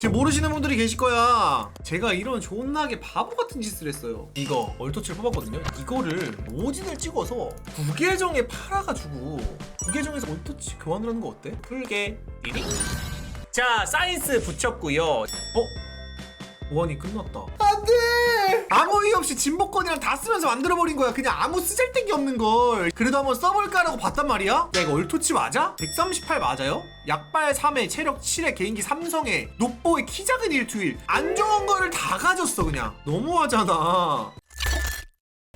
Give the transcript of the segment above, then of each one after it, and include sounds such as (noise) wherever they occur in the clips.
지금 모르시는 분들이 계실 거야. 제가 이런 존나게 바보 같은 짓을 했어요. 이거 얼토치를 뽑았거든요. 이거를 모진을 찍어서 부계정에 팔아가지고 부계정에서 얼토치 교환을 하는 거 어때? 풀게 띠링. 자 사이언스 붙였고요. 어? 보안이 끝났다. 아무 이유 없이 진보권이랑 다 쓰면서 만들어버린 거야. 그냥 아무 쓰잘데기 없는 걸. 그래도 한번 써볼까라고 봤단 말이야. 야 이거 얼토치 맞아? 138 맞아요? 약발 3에 체력 7에 개인기 삼성에 녹보에 키 작은 일투일 안 좋은 거를 다 가졌어 그냥. 너무하잖아.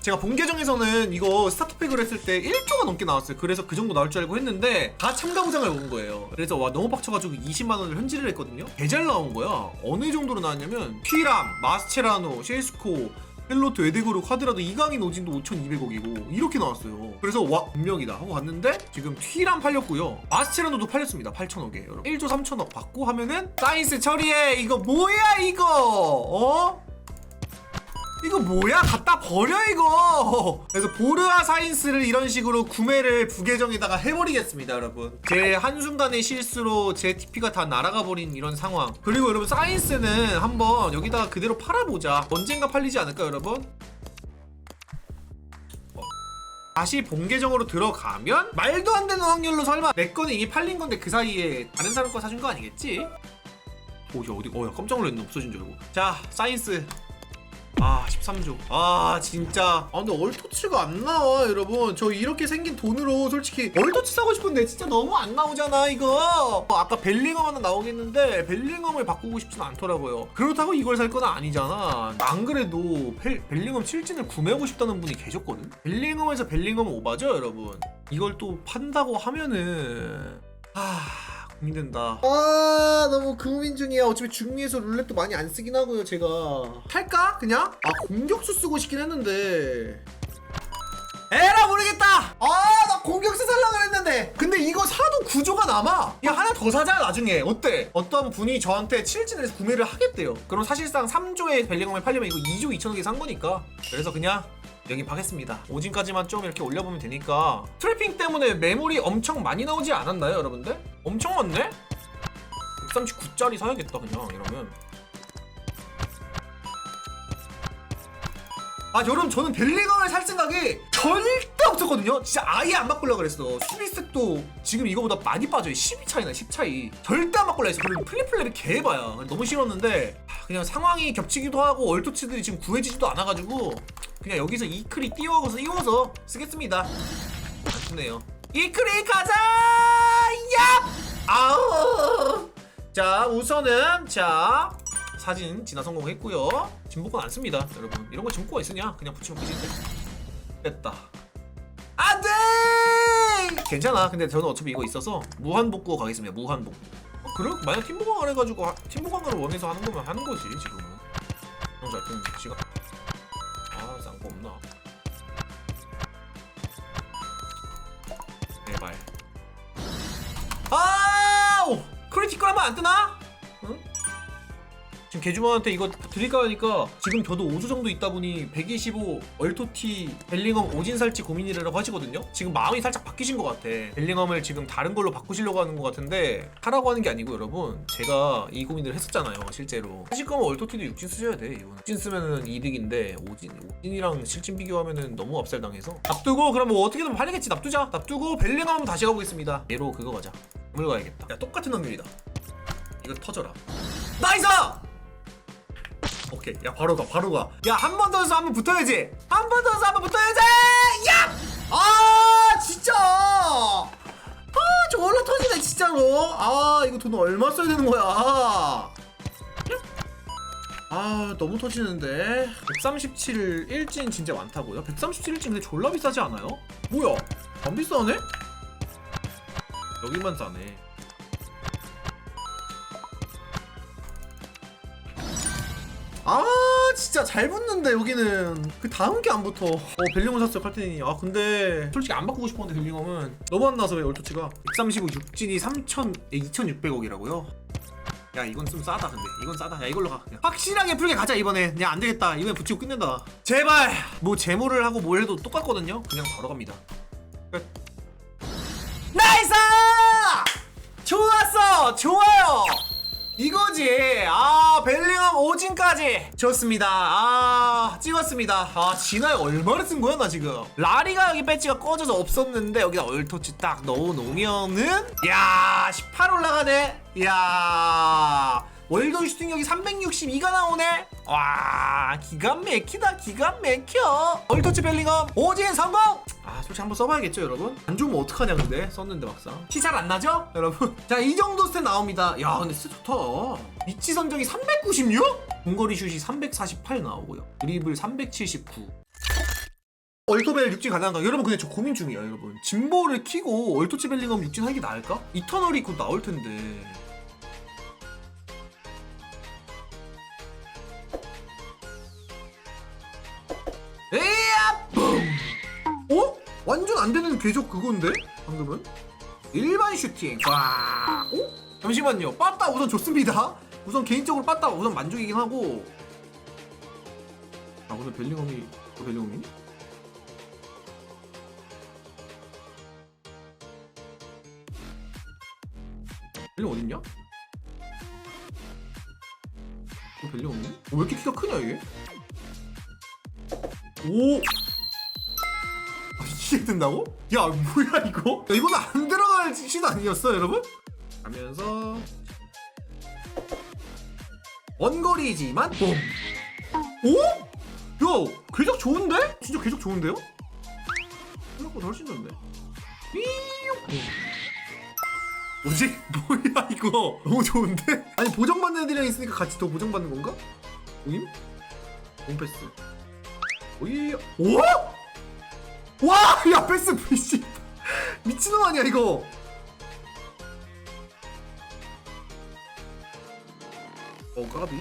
제가 본 계정에서는 이거 스타트팩을 했을 때 1조가 넘게 나왔어요. 그래서 그 정도 나올 줄 알고 했는데 다 참가 보장을 온 거예요. 그래서 와 너무 빡쳐가지고 20만 원을 현질을 했거든요. 개잘 나온 거야. 어느 정도로 나왔냐면 피람, 마스체라노, 셰스코, 헬로트, 에데그로, 카드라도 이강인 오진도 5,200억이고 이렇게 나왔어요. 그래서 와 분명이다 하고 갔는데 지금 튀람 팔렸고요. 마스체라노도 팔렸습니다. 8,000억에 여러분. 1조 3,000억 받고 하면은 사이언스 처리해 이거 뭐야 이거 어? 이거 뭐야? 갖다 버려 이거. 그래서 보르아 사인스를 이런 식으로 구매를 부계정에다가 해버리겠습니다, 여러분. 제 한순간의 실수로 제 TP가 다 날아가 버린 이런 상황. 그리고 여러분 사인스는 한번 여기다가 그대로 팔아보자. 언젠가 팔리지 않을까, 여러분? 어. 다시 본 계정으로 들어가면 말도 안 되는 확률로 설마 내 거는 이미 팔린 건데 그 사이에 다른 사람 거 사준 거 아니겠지? 오, 야, 어디, 어, 야, 깜짝 놀랐네. 없어진 줄 알고. 자, 사인스. 아 13조. 아 진짜. 아 근데 얼토치가 안 나와 여러분. 저 이렇게 생긴 돈으로 솔직히 얼토치 사고 싶은데 진짜 너무 안 나오잖아 이거. 어, 아까 벨링엄 하나 나오겠는데 벨링엄을 바꾸고 싶진 않더라고요. 그렇다고 이걸 살 건 아니잖아. 안 그래도 벨, 벨링엄 7진을 구매하고 싶다는 분이 계셨거든? 벨링엄에서 벨링엄 오바죠 여러분? 이걸 또 판다고 하면은 아 고민된다. 아 너무 고민 중이야. 어차피 중미에서 룰렛도 많이 안 쓰긴 하고요. 제가 할까 그냥? 아 공격수 쓰고 싶긴 했는데. 에라 모르겠다. 아나 공격수 살라 그랬는데. 근데 이거 사도 구조가 남아. 야 하나 더 사자 나중에. 어때? 어떤 분이 저한테 7진에서 구매를 하겠대요. 그럼 사실상 3조의 벨링엄을 팔려면 이거 2조 2천억에 산 거니까. 그래서 그냥 영입하겠습니다. 오진까지만 좀 이렇게 올려보면 되니까 트래핑 때문에 메모리 엄청 많이 나오지 않았나요, 여러분들? 엄청 많네? 139짜리 사야겠다, 그냥 이러면. 아 여러분 저는 벨링엄을 살 생각이 절대 없었거든요. 진짜 아예 안 바꾸려고 그랬어. 수비색도 지금 이거보다 많이 빠져요. 12 차이나 10 차이. 절대 안 바꾸려 했어. 그리고 플리플랩이 개봐야 너무 싫었는데 하, 그냥 상황이 겹치기도 하고 얼토치들이 지금 구해지지도 않아가지고 그냥 여기서 이클이 띄워서 띄워서 쓰겠습니다. 아쉽네요. 이클이 가자! 얍! 아우! 자 우선은 자 사진 진화 성공했고요. 진보권 안 씁니다 여러분. 이런 거 진보권 있으냐? 그냥 붙이면 끝인데 뺐다 안돼! 괜찮아. 근데 저는 어차피 이거 있어서 무한복구 가겠습니다. 무한복구 어, 그래? 만약 팀보강을 해가지고 하- 팀보강을 원해서 하는 거면 하는 거지 지금은. 너무 잘 끊는 시간 아 쌍거 없나? 제발 아우 크리티컬 하면 안 뜨나? 개주머한테 이거 드릴까 하니까 지금 저도 5주 정도 있다 보니 125 얼토티 벨링엄 오진 살지 고민이라고 하시거든요. 지금 마음이 살짝 바뀌신 것 같아. 벨링엄을 지금 다른 걸로 바꾸시려고 하는 것 같은데 하라고 하는 게 아니고 여러분 제가 이 고민을 했었잖아요 실제로. 하실 거면 얼토티도 6진 쓰셔야 돼. 이거는. 6진 쓰면은 이득인데 오진 오진이랑 실진 비교하면은 너무 압살 당해서 납두고 그럼 뭐 어떻게든 팔리겠지 납두자. 납두고 벨링엄 다시 가보겠습니다. 얘로 그거 가자. 물 가야겠다. 야 똑같은 확률이다. 이거 터져라. 나이스! 오케이. 야 바로 가 바로 가야 한 번 더 해서 한 번 붙어야지. 한 번 더 해서 한 번 붙어야지! 야! 아 진짜! 아 저걸로 터지네 진짜로. 아 이거 돈 얼마 써야 되는 거야? 아. 너무 터지는데. 137 일진 진짜 많다고요? 137 일진 근데 졸라 비싸지 않아요? 뭐야? 안 비싸네? 여기만 싸네 진짜 잘 붙는데 여기는. 그 다음 게 안 붙어. 어 벨링엄 샀어요 칼테니 아 근데 솔직히 안 바꾸고 싶었는데 벨링엄은. 너무 안 나서 왜 얼토치가? 135 6진이 3,000 2,600억이라고요? 야 이건 좀 싸다 근데. 이건 싸다. 야 이걸로 가 그냥. 확실하게 풀게 가자 이번에. 그냥 안 되겠다. 이번에 붙이고 끝낸다. 제발! 뭐 제모를 하고 뭘 해도 똑같거든요? 그냥 바로 갑니다. 끝. 나이스! 좋았어! 좋아요 이거지. 아 벨링엄 오진까지. 좋습니다. 아 찍었습니다. 아 진화에 얼마를 쓴 거야 나 지금? 라리가 여기 배지가 꺼져서 없었는데 여기다 얼토치 딱 넣어놓으면은? 야 18 올라가네. 야 월드 슈팅력이 362가 나오네. 와 기가 막히다 기가 막혀. 얼토치 벨링엄 오진 성공 아 솔직히 한번 써봐야겠죠 여러분? 안 좋으면 어떡하냐 근데? 썼는데 막상. 티 잘 안 나죠? 여러분? (laughs) 자 이 정도 스탯 나옵니다. 야 근데 스탯 좋다. 위치 선정이 396 공거리 슛이 348 나오고요. 드리블 379 얼토벨 육진 가능한가? 여러분 근데 저 고민 중이에요 여러분. 짐보를 키고 얼토치 벨링엄 육진 하는 게 나을까? 이터널이 곧 나올 텐데? 완전 안 되는 궤적 그건데? 방금은? 일반 슈팅. 와. 어? 잠시만요. 빠따 우선 좋습니다. 우선 개인적으로 빠따 우선 만족이긴 하고. 아 오늘 벨링엄이 또 벨링엄이니? 벨링 어딨냐? 또 벨링 없니? 어, 왜 이렇게 키가 크냐 이게? 오! 아, 이게 된다고? 야 뭐야 이거? 야, 이거는 안 들어갈 시 아니었어 여러분? 가면서 원거리지만 봄 오? 야 궤적 좋은데? 진짜 궤적 좋은데요? 생각보다 훨씬 좋은데. 뭐지? (laughs) 뭐야 이거 너무 좋은데? 아니 보정받는 애들이랑 있으니까 같이 더 보정받는 건가? 모임? 홈패스 오이 오? 와! 야 패스 미친 (laughs) 미친놈 아니야 이거 어 까비.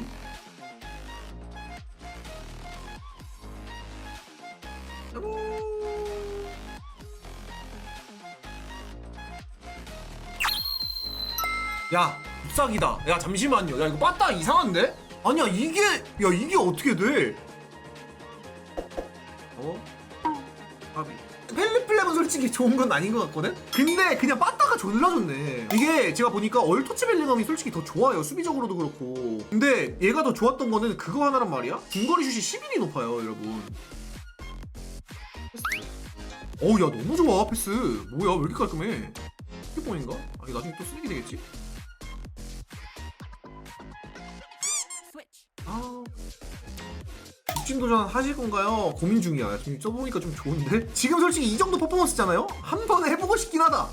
야 잎사기다 야 잠시만요 야 이거 빠따 이상한데? 아니야 이게 야 이게 어떻게 돼 어? 까비 펠리플랩은 솔직히 좋은 건 아닌 것 같거든? 근데 그냥 빠따가 졸라 좋네. 이게 제가 보니까 얼토치 벨링엄이 솔직히 더 좋아요. 수비적으로도 그렇고. 근데 얘가 더 좋았던 거는 그거 하나란 말이야? 중거리 슛이 11이 높아요 여러분. 어우 야 너무 좋아 패스. 뭐야 왜 이렇게 깔끔해? 휴폰인가? 아 이거 나중에 또 쓰레기 되겠지? 도전 하실 건가요? 고민 중이야. 지금 써보니까 좀 좋은데? 지금 솔직히 이 정도 퍼포먼스잖아요? 한 번에 해보고 싶긴 하다.